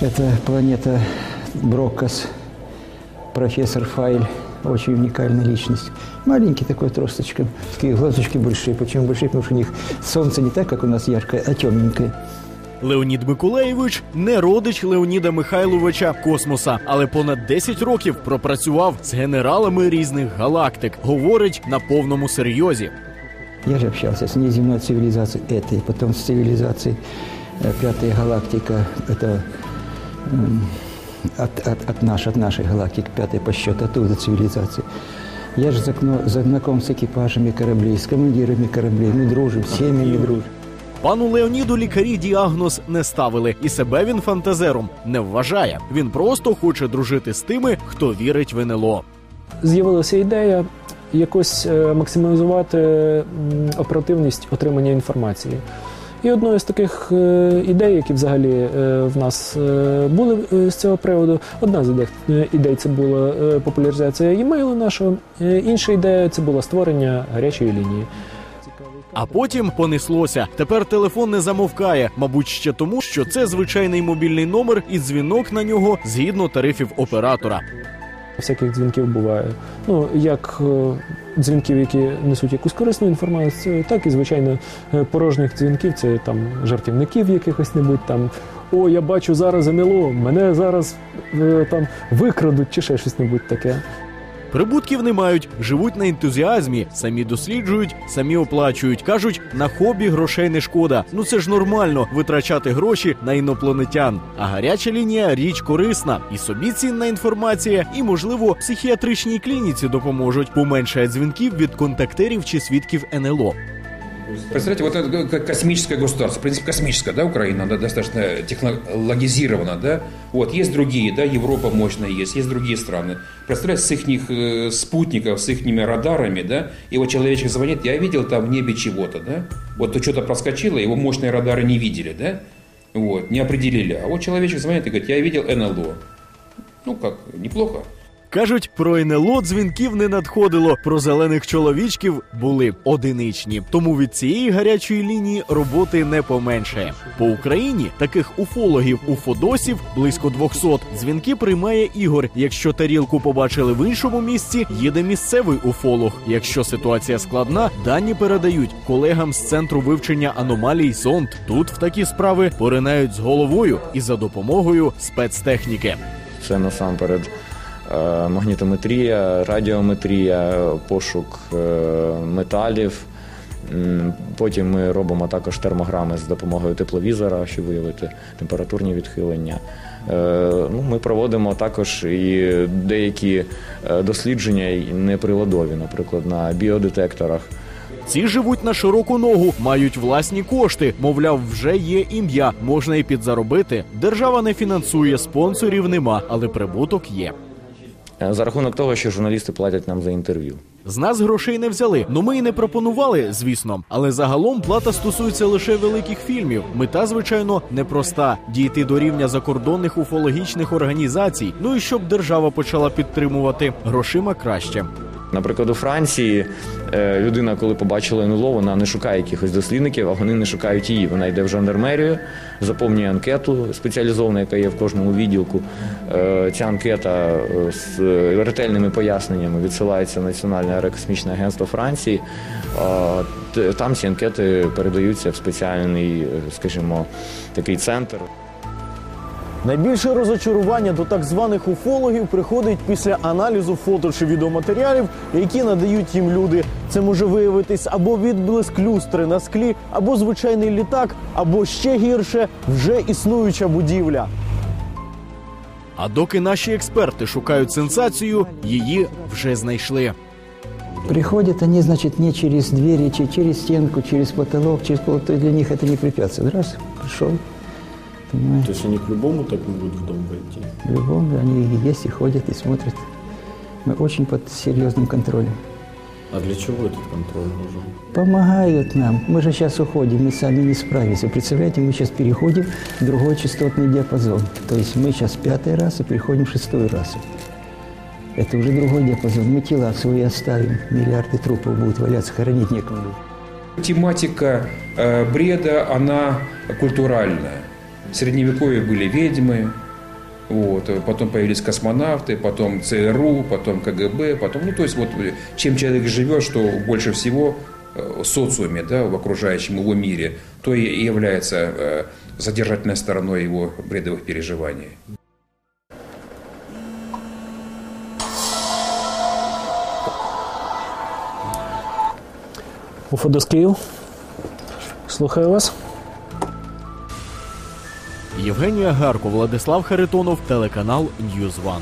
Это планета Броккас, профессор Файль, очень уникальная личность. Маленький такой тросточком, такие глазочки большие. Почему большие? Потому что у них солнце не так, как у нас яркое, а темненькое. Леонід Миколаєвич не родич Леоніда Михайловича Космоса, але понад 10 років пропрацював з генералами різних галактик. Говорить на повному серйозі. Я же общался с неземной цивилизацией этой, потом с цивилизацией э, пятая галактика, это м, от, от, от, наш, от нашей галактики, пятая по счету, оттуда цивилизации. Я же знаком с экипажами кораблей, с командирами кораблей, мы дружим, с семьями дружим. Пану Леоніду лікарі діагноз не ставили, і себе він фантазером не вважає. Він просто хоче дружити з тими, хто вірить в НЛО. з'явилася ідея якось е, максимізувати м, оперативність отримання інформації. І одною з таких е, ідей, які взагалі е, в нас е, були з цього приводу, одна з ідей, це була популяризація імейлу нашого, інша ідея це було створення гарячої лінії. А потім понеслося. Тепер телефон не замовкає, мабуть, ще тому, що це звичайний мобільний номер і дзвінок на нього згідно тарифів оператора. Всяких дзвінків буває. Ну, як е, дзвінків, які несуть якусь корисну інформацію, так і звичайно е, порожніх дзвінків, це там жартівників якихось небудь там. О, я бачу зараз НЛО, мене зараз е, там викрадуть чи ще щось небудь таке. Прибутків не мають, живуть на ентузіазмі, самі досліджують, самі оплачують. кажуть, на хобі грошей не шкода. Ну це ж нормально витрачати гроші на інопланетян. А гаряча лінія річ корисна. І собі цінна інформація, і можливо психіатричній клініці допоможуть. Поменшає дзвінків від контактерів чи свідків НЛО. Представляете, вот это космическое государство, в принципе, космическое, да, Украина, да, достаточно технологизирована, да. Вот, есть другие, да, Европа мощная есть, есть другие страны. Представляете, с их э, спутников, с их радарами, да, вот человечек звонит, я видел там в небе чего-то, да, вот то что-то проскочило, его мощные радары не видели, да, вот, не определили. А вот человечек звонит и говорит, я видел НЛО. Ну, как, неплохо. Кажуть, про НЛО дзвінків не надходило. Про зелених чоловічків були одиничні. Тому від цієї гарячої лінії роботи не поменшає. По Україні таких уфологів уфодосів близько 200. Дзвінки приймає Ігор. Якщо тарілку побачили в іншому місці, їде місцевий уфолог. Якщо ситуація складна, дані передають колегам з центру вивчення аномалій зонд. Тут в такі справи поринають з головою і за допомогою спецтехніки. Це насамперед магнітометрія, радіометрія, пошук е, металів. Потім ми робимо також термограми з допомогою тепловізора, щоб виявити температурні відхилення. Е, Ну, ми проводимо також і деякі е, дослідження неприладові, наприклад, на біодетекторах. Ці живуть на широку ногу, мають власні кошти. Мовляв, вже є ім'я, можна і підзаробити. Держава не фінансує, спонсорів нема, але прибуток є. Е, За рахунок того, що журналісти платять нам за інтерв'ю. З нас грошей не взяли. Ну ми і не пропонували, звісно. Але загалом плата стосується лише великих фільмів. Мета, звичайно, непроста дійти до рівня закордонних уфологічних організацій. Ну і щоб держава почала підтримувати грошима краще. Наприклад, у Франції людина, коли побачила НЛО, вона не шукає якихось дослідників, а вони не шукають її. Вона йде в жандармерію, заповнює анкету спеціалізовану, яка є в кожному відділку. Е, Ця анкета е, з е, ретельними поясненнями відсилається Національне аерокосмічне агентство Франції. Там ці анкети передаються в спеціальний, е, скажімо, такий центр. Найбільше розочарування до так званих уфологів приходить після аналізу фото чи відеоматеріалів, які надають їм люди. Це може виявитись або відблиск люстри на склі, або звичайний літак, або ще гірше вже існуюча будівля. А доки наші експерти шукають сенсацію, її вже знайшли. Приходят они, значит, не через двери, че- через стенку, через потолок, через пол. Для них это не препятствие. Раз, пришел, понимаешь, То есть они к любому так могут в дом войти? в любом, они и есть, и ходят, и смотрят. Мы очень под серьезным контролем. А для чего этот контроль нужен? Помогают нам. Мы же сейчас уходим, мы сами не справимся. Представляете, мы сейчас переходим в другой частотный диапазон. То есть мы сейчас пятый раз и переходим в шестую расу. Это уже другой диапазон. Мы тела свои оставим. Миллиарды трупов будут валяться, хоронить некому. Тематика э, бреда, она культуральная. В Средневековье были ведьмы, Вот, потом появились космонавты, потом ЦРУ, потом КГБ, потом, ну, то есть вот чем человек живет, что больше всего э, в социуме, да, в окружающем его мире, то и является э, задержательной стороной его бредовых переживаний. Уфодос Київ. Слухаю вас. Євгенія Гарко, Владислав Харитонов, телеканал Ньюз Ван.